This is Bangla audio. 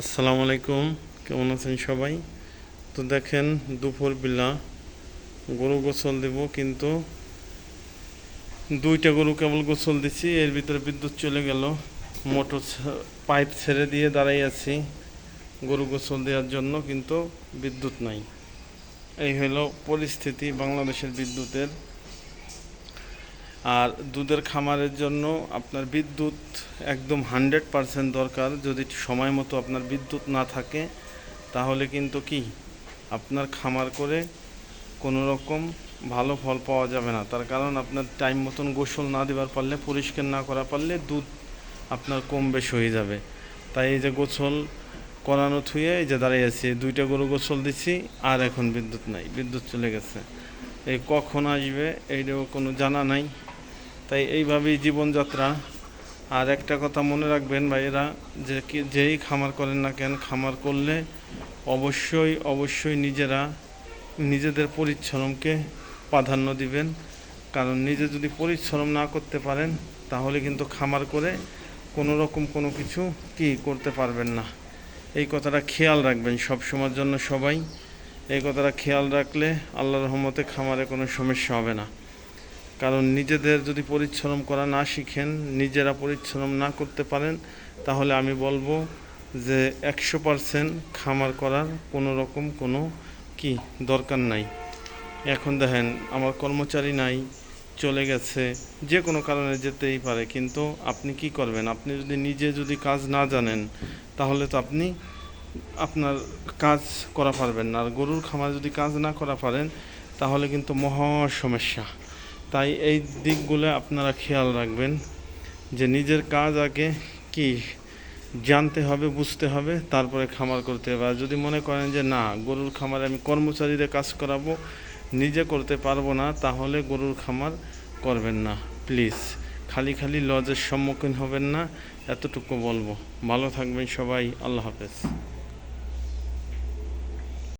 আসসালামু আলাইকুম, কেমন আছেন সবাই? তো দেখেন, দুপুর বেলা গরু গোসল দেব, কিন্তু দুইটা গরু কেবল গোসল দিছি, এর ভিতরে বিদ্যুৎ চলে গেল। মোটর পাইপ ছেড়ে দিয়ে দাঁড়াই আছি গরু গোসল দেওয়ার জন্য, কিন্তু বিদ্যুৎ নাই। এই হলো পরিস্থিতি বাংলাদেশের বিদ্যুতের। আর দুধের খামারের জন্য আপনার বিদ্যুৎ একদম হান্ড্রেড পারসেন্ট দরকার। যদি সময় মতো আপনার বিদ্যুৎ না থাকে, তাহলে কিন্তু কি? আপনার খামার করে কোনো রকম ভালো ফল পাওয়া যাবে না। তার কারণ আপনার টাইম মতন গোসল না দেওয়ার পারলে, পরিষ্কার না করা পারলে দুধ আপনার কম বেশ হয়ে যাবে। তাই এই যে গোসল করানো থুয়ে এই যে দাঁড়িয়ে আছি, দুইটা গরু গোসল দিচ্ছি, আর এখন বিদ্যুৎ নাই, বিদ্যুৎ চলে গেছে। এই কখন আসবে এইটাও কোনো জানা নাই। তাই এইভাবেই জীবনযাত্রা। আর একটা কথা মনে রাখবেন ভাইয়েরা, যে যেই খামার করেন না কেন, খামার করলে অবশ্যই অবশ্যই নিজেরা নিজেদের পরিশ্রমকে প্রাধান্য দিবেন। কারণ নিজে যদি পরিশ্রম না করতে পারেন, তাহলে কিন্তু খামার করে কোনো রকম কোনো কিছু কি করতে পারবেন না। এই কথাটা খেয়াল রাখবেন সব সময়ের জন্য সবাই। এই কথাটা খেয়াল রাখলে আল্লাহ রহমতে খামারে কোনো সমস্যা হবে না। কারণ নিজেদের যদি পরিশ্রম করা না শিখেন, নিজেরা পরিশ্রম না করতে পারেন, তাহলে আমি বলব যে একশো পারসেন্ট খামার করার কোনো রকম কোনো কি দরকার নাই। এখন দেখেন, আমার কর্মচারী নাই, চলে গেছে, যে কোনো কারণে যেতেই পারে, কিন্তু আপনি কি করবেন? আপনি যদি নিজে যদি কাজ না জানেন, তাহলে তো আপনি আপনার কাজ করা পারবেন না। আর গরুর খামার যদি কাজ না করা পারেন, তাহলে কিন্তু মহা সমস্যা। তাই এই দিকগুলো আপনারা খেয়াল রাখবেন যে নিজের কাজ আগে কি জানতে হবে, বুঝতে হবে, তারপরে খামার করতে হবে। আর যদি মনে করেন যে না, গরুর খামারে আমি কর্মচারীদের কাজ করাবো, নিজে করতে পারব না, তাহলে গরুর খামার করবেন না। প্লিজ, খালি খালি লজের সম্মুখীন হবেন না, এতটুকু বলব। ভালো থাকবেন সবাই, আল্লাহ হাফেজ।